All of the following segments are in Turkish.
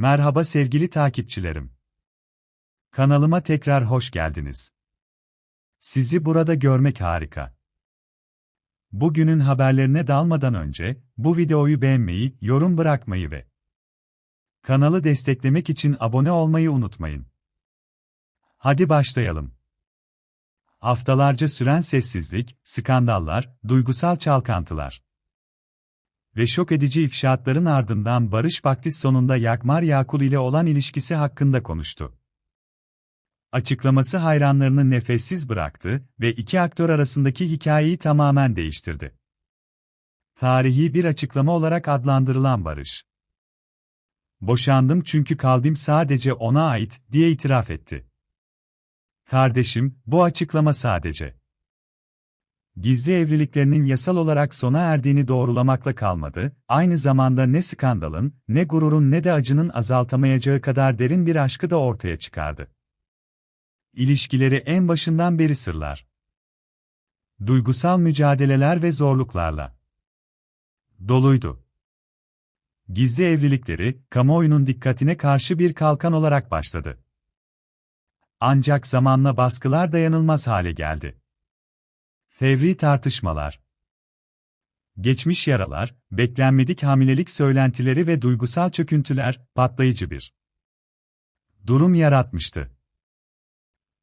Merhaba sevgili takipçilerim. Kanalıma tekrar hoş geldiniz. Sizi burada görmek harika. Bugünün haberlerine dalmadan önce, bu videoyu beğenmeyi, yorum bırakmayı ve kanalı desteklemek için abone olmayı unutmayın. Hadi başlayalım. Haftalarca süren sessizlik, skandallar, duygusal çalkantılar ve şok edici ifşaatların ardından Barış Baktis sonunda Yakmar Yakul ile olan ilişkisi hakkında konuştu. Açıklaması hayranlarını nefessiz bıraktı ve iki aktör arasındaki hikayeyi tamamen değiştirdi. Tarihi bir açıklama olarak adlandırılan Barış. Boşandım çünkü kalbim sadece ona ait, diye itiraf etti. Kardeşim, bu açıklama sadece gizli evliliklerinin yasal olarak sona erdiğini doğrulamakla kalmadı, aynı zamanda ne skandalın, ne gururun ne de acının azaltamayacağı kadar derin bir aşkı da ortaya çıkardı. İlişkileri en başından beri sırlar. Duygusal mücadeleler ve zorluklarla doluydu. Gizli evlilikleri, kamuoyunun dikkatine karşı bir kalkan olarak başladı. Ancak zamanla baskılar dayanılmaz hale geldi. Fevri tartışmalar. Geçmiş yaralar, beklenmedik hamilelik söylentileri ve duygusal çöküntüler patlayıcı bir durum yaratmıştı.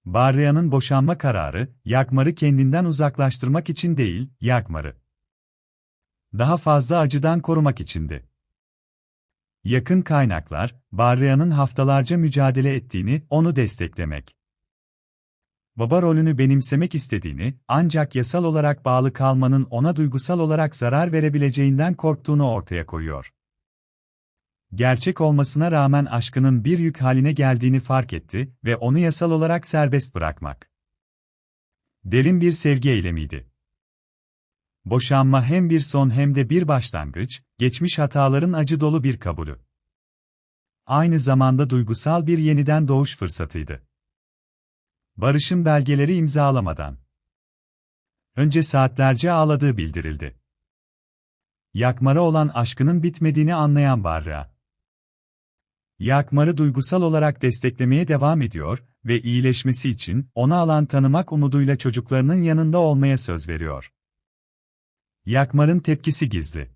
Barria'nın boşanma kararı, Yakmar'ı kendinden uzaklaştırmak için değil, Yakmar'ı daha fazla acıdan korumak içindi. Yakın kaynaklar, Barria'nın haftalarca mücadele ettiğini, onu desteklemek baba rolünü benimsemek istediğini, ancak yasal olarak bağlı kalmanın ona duygusal olarak zarar verebileceğinden korktuğunu ortaya koyuyor. Gerçek olmasına rağmen aşkının bir yük haline geldiğini fark etti ve onu yasal olarak serbest bırakmak. Derin bir sevgi eylemiydi. Boşanma hem bir son hem de bir başlangıç, geçmiş hataların acı dolu bir kabulü. Aynı zamanda duygusal bir yeniden doğuş fırsatıydı. Barış'ın belgeleri imzalamadan önce saatlerce ağladığı bildirildi. Yakmar'a olan aşkının bitmediğini anlayan Barra, Yakmar'ı duygusal olarak desteklemeye devam ediyor ve iyileşmesi için ona alan tanımak umuduyla çocuklarının yanında olmaya söz veriyor. Yakmar'ın tepkisi gizli.